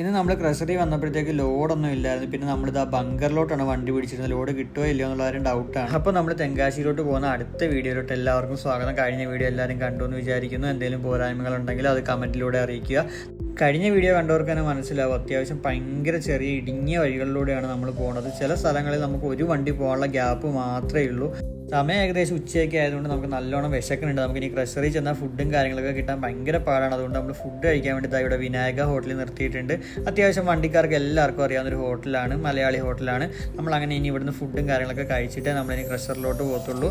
ഇന്ന് നമ്മൾ ക്രഷറി വന്നപ്പോഴത്തേക്ക് ലോഡൊന്നും ഇല്ലായിരുന്നു. പിന്നെ നമ്മളിത് ആ ബങ്കറിലോട്ടാണ് വണ്ടി പിടിച്ചിരുന്നത്. ലോഡ് കിട്ടുമോ ഇല്ലയോ എന്നുള്ള ഡൗട്ടാണ് അപ്പോൾ നമ്മൾ തെങ്കാശിയിലോട്ട് പോകുന്ന അടുത്ത വീഡിയോയിലോട്ട് എല്ലാവർക്കും സ്വാഗതം. കഴിഞ്ഞ വീഡിയോ എല്ലാവരും കണ്ടു എന്ന് വിചാരിക്കുന്നു. എന്തെങ്കിലും പോരായ്മകളുണ്ടെങ്കിൽ അത് കമന്റിലൂടെ അറിയിക്കുക. കഴിഞ്ഞ വീഡിയോ കണ്ടവർക്ക് തന്നെ മനസ്സിലാവും. അത്യാവശ്യം ഭയങ്കര ചെറിയ ഇടുങ്ങിയ വഴികളിലൂടെയാണ് നമ്മൾ പോകുന്നത് ചില സ്ഥലങ്ങളിൽ നമുക്ക് ഒരു വണ്ടി പോകാനുള്ള ഗ്യാപ്പ് മാത്രമേ ഉള്ളൂ. സമയം ഏകദേശം ഉച്ചയൊക്കെ ആയതുകൊണ്ട് നമുക്ക് നല്ലോണം വിശക്കുന്നുണ്ട്. നമുക്ക് ഇനി ക്രഷറി ചെന്നാൽ ഫുഡും കാര്യങ്ങളൊക്കെ കിട്ടാൻ ഭയങ്കര പാടാണ്. അതുകൊണ്ട് നമ്മൾ ഫുഡ് കഴിക്കാൻ വേണ്ടി ഇവിടെ വിനായക ഹോട്ടലിൽ നിർത്തിയിട്ടുണ്ട്. അത്യാവശ്യം വണ്ടിക്കാർക്ക് എല്ലാവർക്കും അറിയാവുന്ന ഒരു ഹോട്ടലാണ് മലയാളി ഹോട്ടലാണ് നമ്മൾ അങ്ങനെ ഇനി ഇവിടുന്ന് ഫുഡും കാര്യങ്ങളൊക്കെ കഴിച്ചിട്ടേ നമ്മളിനി ക്രഷറിലോട്ട് പോകത്തുള്ളൂ.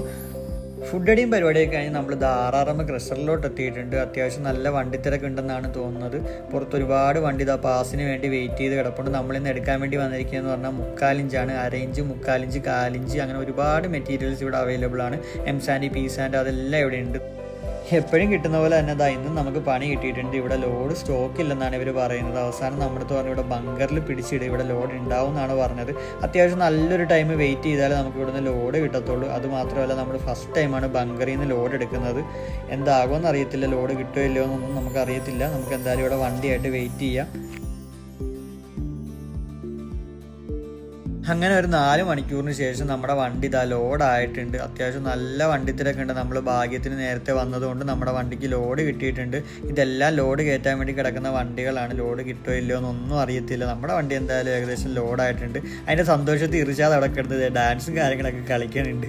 ഫുഡ് അടിയും പരിപാടിയൊക്കെ കഴിഞ്ഞ് നമ്മൾ ധാരാളം ക്രഷറിലോട്ട് എത്തിയിട്ടുണ്ട് അത്യാവശ്യം നല്ല വണ്ടിത്തിരക്ക് ഉണ്ടെന്നാണ് തോന്നുന്നത്. പുറത്ത് ഒരുപാട് വണ്ടി ഇതാ പാസിന് വേണ്ടി വെയിറ്റ് ചെയ്ത് കിടപ്പുണ്ട്. നമ്മളിന്ന് എടുക്കാൻ വേണ്ടി വന്നിരിക്കുകയെന്ന് പറഞ്ഞാൽ മുക്കാലിഞ്ചാണ്. അരയിഞ്ച് മുക്കാലിഞ്ച് കാലിഞ്ച് അങ്ങനെ ഒരുപാട് മെറ്റീരിയൽസ് ഇവിടെ അവൈലബിൾ ആണ് എം സാൻഡ് പി സാൻഡ് അതെല്ലാം ഇവിടെ ഉണ്ട് എപ്പോഴും കിട്ടുന്ന പോലെ തന്നെ അതാ ഇന്നും നമുക്ക് പണി കിട്ടിയിട്ടുണ്ട്. ഇവിടെ ലോഡ് സ്റ്റോക്ക് ഇല്ലെന്നാണ് ഇവർ പറയുന്നത്. അവസാനം നമ്മുടെ പറഞ്ഞു ഇവിടെ ബങ്കറിൽ പിടിച്ചിടുക ഇവിടെ ലോഡ് ഉണ്ടാവും എന്നാണ് പറഞ്ഞത്. അത്യാവശ്യം നല്ലൊരു ടൈം വെയിറ്റ് ചെയ്താലേ നമുക്ക് ഇവിടുന്ന് ലോഡ് കിട്ടത്തുള്ളൂ. അതുമാത്രമല്ല നമ്മൾ ഫസ്റ്റ് ടൈമാണ് ബങ്കറിൽ നിന്ന് ലോഡ് എടുക്കുന്നത്. എന്താകുമെന്ന് അറിയത്തില്ല ലോഡ് കിട്ടുമോ ഇല്ലയോ എന്നൊന്നും നമുക്ക് അറിയത്തില്ല നമുക്ക് എന്തായാലും ഇവിടെ വണ്ടിയായിട്ട് വെയിറ്റ് ചെയ്യാം. അങ്ങനെ ഒരു നാല് മണിക്കൂറിന് ശേഷം നമ്മുടെ വണ്ടി ഇതാ ലോഡായിട്ടുണ്ട്. അത്യാവശ്യം നല്ല വണ്ടിത്തിരക്ക് ഉണ്ട്. നമ്മൾ ഭാഗ്യത്തിന് നേരത്തെ വന്നതുകൊണ്ട് നമ്മുടെ വണ്ടിക്ക് ലോഡ് കിട്ടിയിട്ടുണ്ട്. ഇതെല്ലാം ലോഡ് കയറ്റാൻ വേണ്ടി കിടക്കുന്ന വണ്ടികളാണ്. ലോഡ് കിട്ടുമോ ഇല്ലയോ എന്നൊന്നും അറിയത്തില്ല. നമ്മുടെ വണ്ടി എന്തായാലും ഏകദേശം ലോഡായിട്ടുണ്ട്. അതിന്റെ സന്തോഷത്തിൽ ഇറിച്ചാതെ അവിടെ കിടന്നത് ഡാൻസും കാര്യങ്ങളൊക്കെ കളിക്കാനുണ്ട്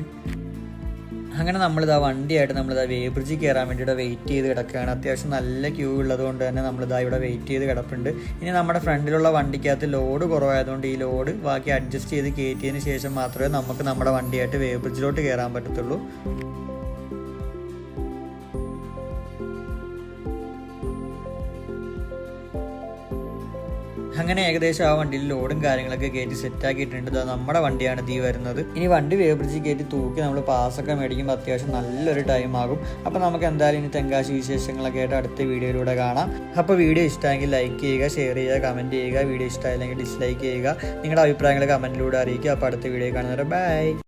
അങ്ങനെ നമ്മളിതാ വണ്ടിയായിട്ട് നമ്മളിതാ വേബ്രിഡ്ജ് കയറാൻ വേണ്ടിയിട്ട് വെയിറ്റ് ചെയ്ത് കിടക്കുകയാണ്. അത്യാവശ്യം നല്ല ക്യൂ ഉള്ളതുകൊണ്ട് തന്നെ നമ്മളിതാ ഇവിടെ വെയിറ്റ് ചെയ്ത് കിടപ്പുണ്ട്. ഇനി നമ്മുടെ ഫ്രണ്ടിലുള്ള വണ്ടിക്കകത്ത് ലോഡ് കുറവായതുകൊണ്ട് ഈ ലോഡ് ബാക്കി അഡ്ജസ്റ്റ് ചെയ്ത് കയറ്റിയതിന് ശേഷം മാത്രമേ നമുക്ക് നമ്മുടെ വണ്ടിയായിട്ട് വേബ്രിഡ്ജിലോട്ട് കയറാൻ പറ്റത്തുള്ളൂ. അങ്ങനെ ഏകദേശം ആ വണ്ടിയിൽ ലോഡും കാര്യങ്ങളൊക്കെ കയറ്റി സെറ്റാക്കിയിട്ടുണ്ട് ഇത് നമ്മുടെ വണ്ടിയാണ് തീ വരുന്നത്. ഇനി വണ്ടി വേബ്രിഡ്ജ് കയറ്റി തൂക്കി നമ്മൾ പാസ്സൊക്കെ മേടിക്കുമ്പോൾ അത്യാവശ്യം നല്ലൊരു ടൈം ആകും. അപ്പോൾ നമുക്ക് എന്തായാലും ഇനി തെങ്കാശി വിശേഷങ്ങളൊക്കെ ആയിട്ട് അടുത്ത വീഡിയോയിലൂടെ കാണാം. അപ്പോൾ വീഡിയോ ഇഷ്ടമെങ്കിൽ ലൈക്ക് ചെയ്യുക ഷെയർ ചെയ്യുക കമന്റ് ചെയ്യുക. വീഡിയോ ഇഷ്ടമായില്ലെങ്കിൽ ഡിസ്ലൈക്ക് ചെയ്യുക. നിങ്ങളുടെ അഭിപ്രായങ്ങൾ കമന്റിലൂടെ അറിയിക്കുക. അപ്പോൾ അടുത്ത വീഡിയോ കാണുന്നവരെ ബൈ